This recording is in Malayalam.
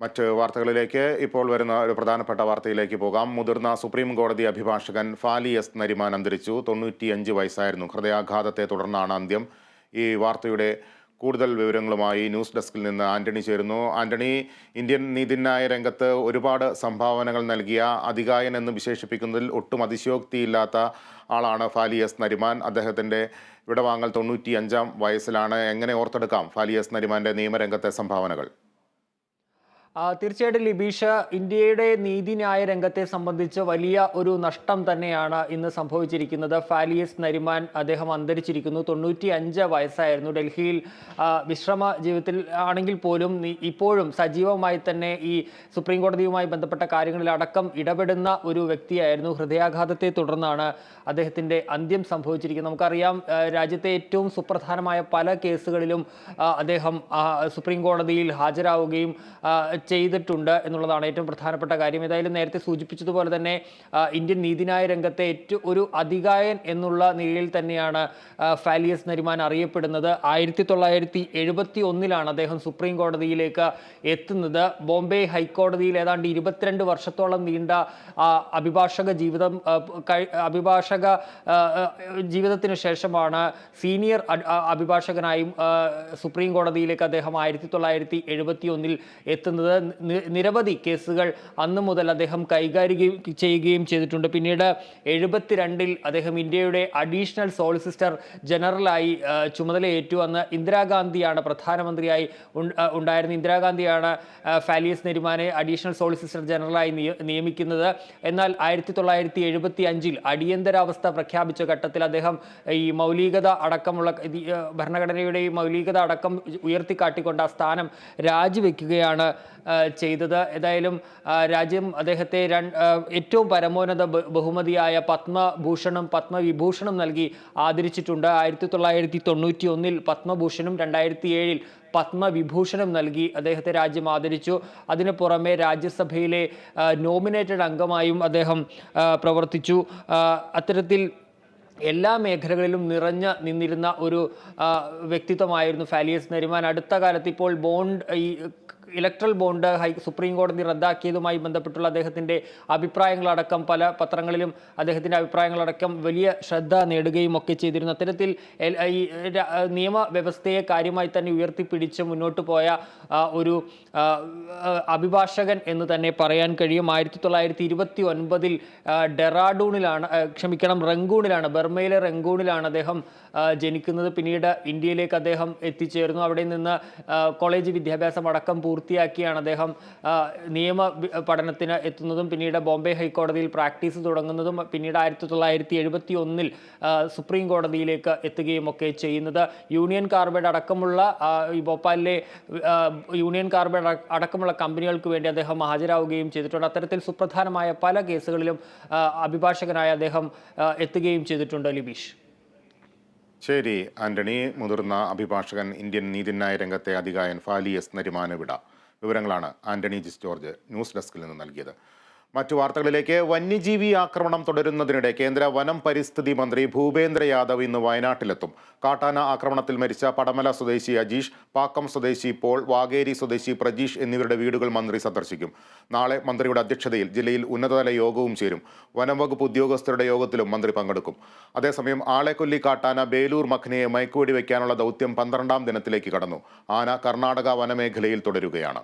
മറ്റ് വാർത്തകളിലേക്ക് ഇപ്പോൾ വരുന്ന ഒരു പ്രധാനപ്പെട്ട വാർത്തയിലേക്ക് പോകാം. മുതിർന്ന സുപ്രീം കോടതി അഭിഭാഷകൻ ഫാലി എസ് നരിമാൻ അന്തരിച്ചു. തൊണ്ണൂറ്റിയഞ്ച് വയസ്സായിരുന്നു. ഹൃദയാഘാതത്തെ തുടർന്നാണ് അന്ത്യം. ഈ വാർത്തയുടെ കൂടുതൽ വിവരങ്ങളുമായി ന്യൂസ് ഡെസ്കിൽ നിന്ന് ആന്റണി ചേരുന്നു. ആന്റണി ഇന്ത്യൻ നീതിന്യായ രംഗത്ത് ഒരുപാട് സംഭാവനകൾ നൽകിയ അധികായൻ എന്ന് വിശേഷിപ്പിക്കുന്നതിൽ ഒട്ടും അതിശയോക്തിയില്ലാത്ത ആളാണ് ഫാലി എസ് നരിമാൻ. അദ്ദേഹത്തിന്റെ വിടവാങ്ങൽ തൊണ്ണൂറ്റി അഞ്ചാം വയസ്സിലാണ്. എങ്ങനെ ഓർത്തെടുക്കാം ഫാലി എസ് നരിമാന്റെ നിയമരംഗത്തെ സംഭാവനകൾ? തീർച്ചയായിട്ടും ലിബീഷ ഇന്ത്യയുടെ നീതിന്യായ രംഗത്തെ സംബന്ധിച്ച് വലിയ ഒരു നഷ്ടം തന്നെയാണ് ഇന്ന് സംഭവിച്ചിരിക്കുന്നത്. ഫാലിയസ് നരിമാൻ അദ്ദേഹം അന്തരിച്ചിരിക്കുന്നു. തൊണ്ണൂറ്റി അഞ്ച് വയസ്സായിരുന്നു. ഡൽഹിയിൽ വിശ്രമ ജീവിതത്തിൽ ആണെങ്കിൽ പോലും ഇപ്പോഴും സജീവമായി തന്നെ ഈ സുപ്രീം കോടതിയുമായി ബന്ധപ്പെട്ട കാര്യങ്ങളിൽ അടക്കം ഇടപെടുന്ന ഒരു വ്യക്തിയായിരുന്നു. ഹൃദയാഘാതത്തെ തുടർന്നാണ് അദ്ദേഹത്തിന്റെ അന്ത്യം സംഭവിച്ചിരിക്കുന്നത്. നമുക്കറിയാം രാജ്യത്തെ ഏറ്റവും സുപ്രധാനമായ പല കേസുകളിലും അദ്ദേഹം സുപ്രീം കോടതിയിൽ ഹാജരാവുകയും ചെയ്തിട്ടുണ്ട് എന്നുള്ളതാണ് ഏറ്റവും പ്രധാനപ്പെട്ട കാര്യം. ഏതായാലും നേരത്തെ സൂചിപ്പിച്ചതുപോലെ തന്നെ ഇന്ത്യൻ നീതിന്യായ രംഗത്തെ ഏറ്റവും ഒരു അധികായൻ എന്നുള്ള നിലയിൽ തന്നെയാണ് ഫാലിയസ് നരിമാൻ അറിയപ്പെടുന്നത്. ആയിരത്തി തൊള്ളായിരത്തി എഴുപത്തി ഒന്നിലാണ് അദ്ദേഹം സുപ്രീം കോടതിയിലേക്ക് എത്തുന്നത്. ബോംബെ ഹൈക്കോടതിയിൽ ഏതാണ്ട് ഇരുപത്തിരണ്ട് വർഷത്തോളം നീണ്ട അഭിഭാഷക ജീവിതം അഭിഭാഷക ജീവിതത്തിന് ശേഷമാണ് സീനിയർ അഭിഭാഷകനായും സുപ്രീം കോടതിയിലേക്ക് അദ്ദേഹം ആയിരത്തി തൊള്ളായിരത്തി എഴുപത്തി ഒന്നിൽ എത്തുന്നത്. നിരവധി കേസുകൾ അന്നു മുതൽ അദ്ദേഹം കൈകാര്യം ചെയ്യുകയും ചെയ്തിട്ടുണ്ട്. പിന്നീട് എഴുപത്തിരണ്ടിൽ അദ്ദേഹം ഇന്ത്യയുടെ അഡീഷണൽ സോളിസിറ്റർ ജനറലായി ചുമതലയേറ്റു. അന്ന് ഇന്ദിരാഗാന്ധിയാണ് പ്രധാനമന്ത്രിയായി ഉണ്ടായിരുന്ന ഇന്ദിരാഗാന്ധിയാണ് ഫാലിയസ് നെരിമാനെ അഡീഷണൽ സോളിസിറ്റർ ജനറലായി നിയമിക്കുന്നത്. എന്നാൽ ആയിരത്തി തൊള്ളായിരത്തി എഴുപത്തി അഞ്ചിൽ അടിയന്തരാവസ്ഥ പ്രഖ്യാപിച്ച ഘട്ടത്തിൽ അദ്ദേഹം ഈ മൗലികത അടക്കമുള്ള ഭരണഘടനയുടെ മൗലികത അടക്കം ഉയർത്തിക്കാട്ടിക്കൊണ്ട് ആ സ്ഥാനം രാജിവെക്കുകയാണ് ചെയ്തത്. ഏതായാലും രാജ്യം അദ്ദേഹത്തെ ഏറ്റവും പരമോന്നത ബഹുമതിയായ പത്മഭൂഷണും പത്മവിഭൂഷണും നൽകി ആദരിച്ചിട്ടുണ്ട്. ആയിരത്തി തൊള്ളായിരത്തി തൊണ്ണൂറ്റി ഒന്നിൽ പത്മഭൂഷണും രണ്ടായിരത്തി ഏഴിൽ പത്മവിഭൂഷണം നൽകി അദ്ദേഹത്തെ രാജ്യം ആദരിച്ചു. അതിനു പുറമെ രാജ്യസഭയിലെ നോമിനേറ്റഡ് അംഗമായും അദ്ദേഹം പ്രവർത്തിച്ചു. അത്തരത്തിൽ എല്ലാ മേഖലകളിലും നിറഞ്ഞ നിന്നിരുന്ന ഒരു വ്യക്തിത്വമായിരുന്നു ഫാലിയസ് നരിമാൻ. അടുത്ത കാലത്ത് ഇപ്പോൾ ബോണ്ട് ഈ ഇലക്ട്രൽ ബോണ്ട് ഹൈ സുപ്രീം കോടതി റദ്ദാക്കിയതുമായി ബന്ധപ്പെട്ടുള്ള അദ്ദേഹത്തിന്റെ അഭിപ്രായങ്ങളടക്കം പല പത്രങ്ങളിലും അദ്ദേഹത്തിന്റെ അഭിപ്രായങ്ങളടക്കം വലിയ ശ്രദ്ധ നേടുകയും ഒക്കെ ചെയ്തിരുന്നു. അത്തരത്തിൽ ഈ നിയമവ്യവസ്ഥയെ കാര്യമായി തന്നെ ഉയർത്തിപ്പിടിച്ച് മുന്നോട്ട് പോയ ഒരു അഭിഭാഷകൻ എന്ന് തന്നെ പറയാൻ കഴിയും. ആയിരത്തി തൊള്ളായിരത്തി ഇരുപത്തി ഒൻപതിൽ ഡെറാഡൂണിലാണ് ക്ഷമിക്കണം റംഗൂണിലാണ് ബർമയിലെ റംഗൂണിലാണ് അദ്ദേഹം ജനിക്കുന്നത്. പിന്നീട് ഇന്ത്യയിലേക്ക് അദ്ദേഹം എത്തിച്ചേർന്നു. അവിടെ നിന്ന് കോളേജ് വിദ്യാഭ്യാസം അടക്കം പൂർത്തിയാക്കിയാണ് അദ്ദേഹം നിയമ പഠനത്തിന് എത്തുന്നതും പിന്നീട് ബോംബെ ഹൈക്കോടതിയിൽ പ്രാക്ടീസ് തുടങ്ങുന്നതും പിന്നീട് ആയിരത്തി തൊള്ളായിരത്തി എഴുപത്തി ഒന്നിൽ സുപ്രീം കോടതിയിലേക്ക് എത്തുകയും ഒക്കെ ചെയ്യുന്നത്. യൂണിയൻ കാർബൈഡ് അടക്കമുള്ള ഈ ഭോപ്പാലിലെ യൂണിയൻ കാർബൈഡ് അടക്കമുള്ള കമ്പനികൾക്ക് വേണ്ടി അദ്ദേഹം ഹാജരാവുകയും ചെയ്തിട്ടുണ്ട്. അത്തരത്തിൽ സുപ്രധാനമായ പല കേസുകളിലും അഭിഭാഷകനായ അദ്ദേഹം എത്തുകയും ചെയ്തിട്ടുണ്ട് ലിബീഷ്. ശരി ആന്റണി മുതിർന്ന അഭിഭാഷകൻ ഇന്ത്യൻ നീതിന്യായ രംഗത്തെ അധികായൻ ഫാലി എസ് നരിമാനവിട. വിവരങ്ങളാണ് ആന്റണി ജിസ് ജോർജ് ന്യൂസ് ഡെസ്കിൽ നിന്ന് നൽകിയത്. മറ്റു വാർത്തകളിലേക്ക്. വന്യജീവി ആക്രമണം തുടരുന്നതിനിടെ കേന്ദ്ര വനം പരിസ്ഥിതി മന്ത്രി ഭൂപേന്ദ്ര യാദവ് ഇന്ന് വയനാട്ടിലെത്തും. കാട്ടാന ആക്രമണത്തിൽ മരിച്ച പടമല സ്വദേശി അജീഷ് പാക്കം സ്വദേശി പോൾ വാഗേരി സ്വദേശി പ്രജീഷ് എന്നിവരുടെ വീടുകൾ മന്ത്രി സന്ദർശിക്കും. നാളെ മന്ത്രിയുടെ അധ്യക്ഷതയിൽ ജില്ലയിൽ ഉന്നതതല യോഗവും ചേരും. വനം വകുപ്പ് ഉദ്യോഗസ്ഥരുടെ യോഗത്തിലും മന്ത്രി പങ്കെടുക്കും. അതേസമയം ആളെക്കൊല്ലി കാട്ടാന ബേലൂർ മഖ്നയെ മയക്കുവെടി വയ്ക്കാനുള്ള ദൗത്യം പന്ത്രണ്ടാം ദിനത്തിലേക്ക് കടന്നു. ആന കർണാടക വനമേഖലയിൽ തുടരുകയാണ്.